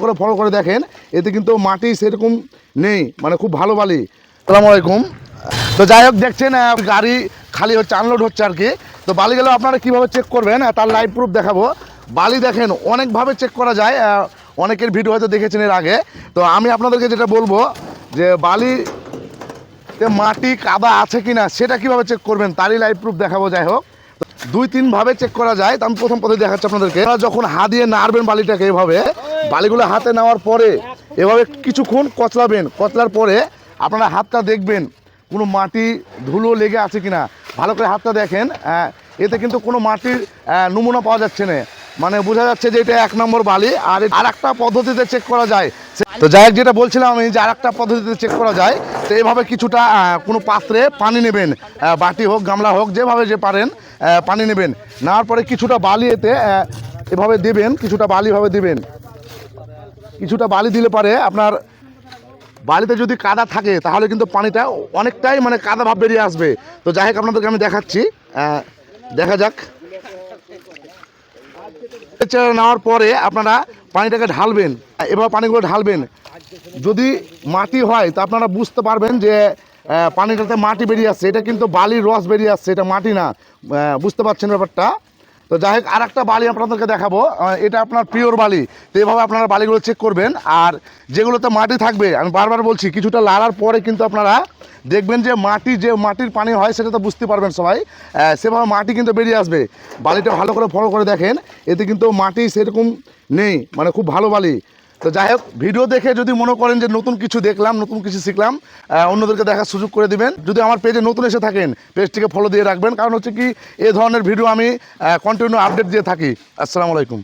করে ফলো করে দেখেন, এতে কিন্তু মাটি সেরকম নেই মানে খুব ভালো বালি। আসসালামু আলাইকুম। তো যাই হোক, দেখছেন গাড়ি খালি হচ্ছে আনলোড হচ্ছে আর কি। তো বালিগুলো আপনারা কীভাবে চেক করবেন তার লাইভ প্রুফ দেখাবো। বালি দেখেন, অনেকভাবে চেক করা যায় অনেকের ভিডিও হয়তো দেখেছেন এর আগে। তো আমি আপনাদেরকে যেটা বলব, যে বালি মাটি, কাদা আছে কি না সেটা কীভাবে চেক করবেন, তারই লাইভ প্রুফ দেখাবো, যাই হোক। দুই, তিনভাবে চেক করা যায়, তো আমি প্রথম পদ্ধতি দেখাচ্ছি আপনাদেরকে। যখন হাত দিয়ে নাড়বেন বালিটাকে এভাবে বালিগুলো হাতে নেওয়ার পরে এভাবে কিছুক্ষণ কচলাবেন। কচলার পরে আপনারা হাতটা দেখবেন কোনো মাটি ধুলো লেগে আছে কিনা। ভালো করে হাতটা দেখেন আহ, এতে কিন্তু কোনো মাটির নমুনা পাওয়া যাচ্ছে না। মানে বোঝা যাচ্ছে যে এটা এক নম্বর বালি আর আর একটা পদ্ধতিতে চেক করা যায়। তো যাই হোক যেটা বলছিলাম আমি যে আর একটা পদ্ধতিতে চেক করা যায় তো এভাবে কিছুটা কোনো পাত্রে পানি নেবেন বাটি হোক গামলা হোক যেভাবে যে পারেন পানি নেবেন। নেওয়ার পরে কিছুটা বালি এতে এভাবে দেবেন কিছুটা বালিভাবে দেবেন। কিছুটা বালি দিলে পারে, আপনার বালিতে যদি কাদা থাকে, তাহলে কিন্তু পানিটা অনেকটাই মানে কাদা ভাব বেরিয়ে আসবে। তো যাই হোক, আপনাদেরকে আমি দেখাচ্ছি। দেখা যাক। নেওয়ার পরে আপনারা পানিটাকে ঢালবেন। এবার পানিগুলো ঢালবেন। যদি মাটি হয়, তো আপনারা বুঝতে পারবেন যে পানিটাতে মাটি বেরিয়ে আসছে। এটা কিন্তু বালির রস বেরিয়ে আসছে, এটা মাটি না। বুঝতে পারছেন ব্যাপারটা? তো যাই হোক আর একটা বালি আপনাদেরকে দেখাবো। এটা আপনার পিওর বালি। তো এভাবে আপনারা বালিগুলো চেক করবেন। আর যেগুলোতে মাটি থাকবে, আমি বারবার বলছি, কিছুটা লাড়ার পরে কিন্তু আপনারা দেখবেন যে মাটি, যে মাটির পানি হয় সেটা তো বুঝতে পারবেন সবাই। সেভাবে মাটি কিন্তু বেরিয়ে আসবে। বালিটা ভালো করে ফলো করে দেখেন। এতে কিন্তু মাটি সেরকম নেই মানে খুব ভালো বালি। তো যাই হোক, ভিডিও দেখে যদি মনে করেন যে নতুন কিছু দেখলাম, নতুন কিছু শিখলাম অন্যদেরকে দেখার সুযোগ করে দিবেন। যদি আমার পেজে নতুন এসে থাকেন পেজটিকে ফলো দিয়ে রাখবেন, কারণ হচ্ছে কি, এ ধরনের ভিডিও আমি কন্টিনিউ আপডেট দিয়ে থাকি। আসসালামু আলাইকুম।